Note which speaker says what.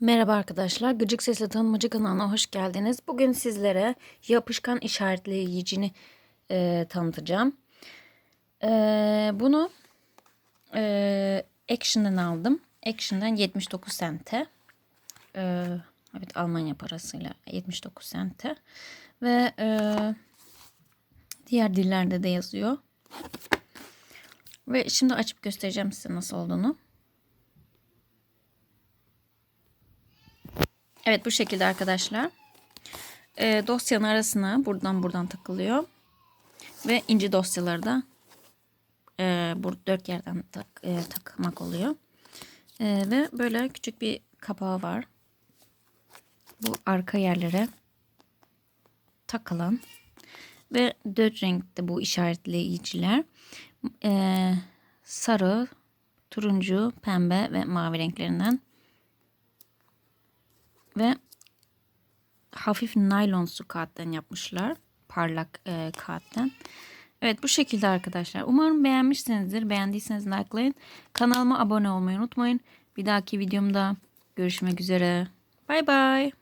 Speaker 1: Merhaba arkadaşlar, Gıcık Sesli Tanımacı kanalına hoş geldiniz. Bugün sizlere yapışkan işaretleyicini e, tanıtacağım. E, bunu e, Action'dan aldım. Action'dan 79 sente. E, evet Almanya parasıyla 79 sente. Ve e, diğer dillerde de yazıyor. Ve şimdi açıp göstereceğim size nasıl olduğunu. Evet bu şekilde arkadaşlar. E, dosyanın arasına buradan buradan takılıyor. Ve ince dosyaları da e, bu dört yerden tak, e, takmak oluyor. E, ve böyle küçük bir kapağı var. Bu arka yerlere takılan ve dört renkte bu işaretleyiciler. E, sarı, turuncu, pembe ve mavi renklerinden ve hafif naylonsu kağıttan yapmışlar. Parlak e, kağıttan. Evet bu şekilde arkadaşlar. Umarım beğenmişsinizdir. Beğendiyseniz likelayın. Kanalıma abone olmayı unutmayın. Bir dahaki videomda görüşmek üzere. Bay bay.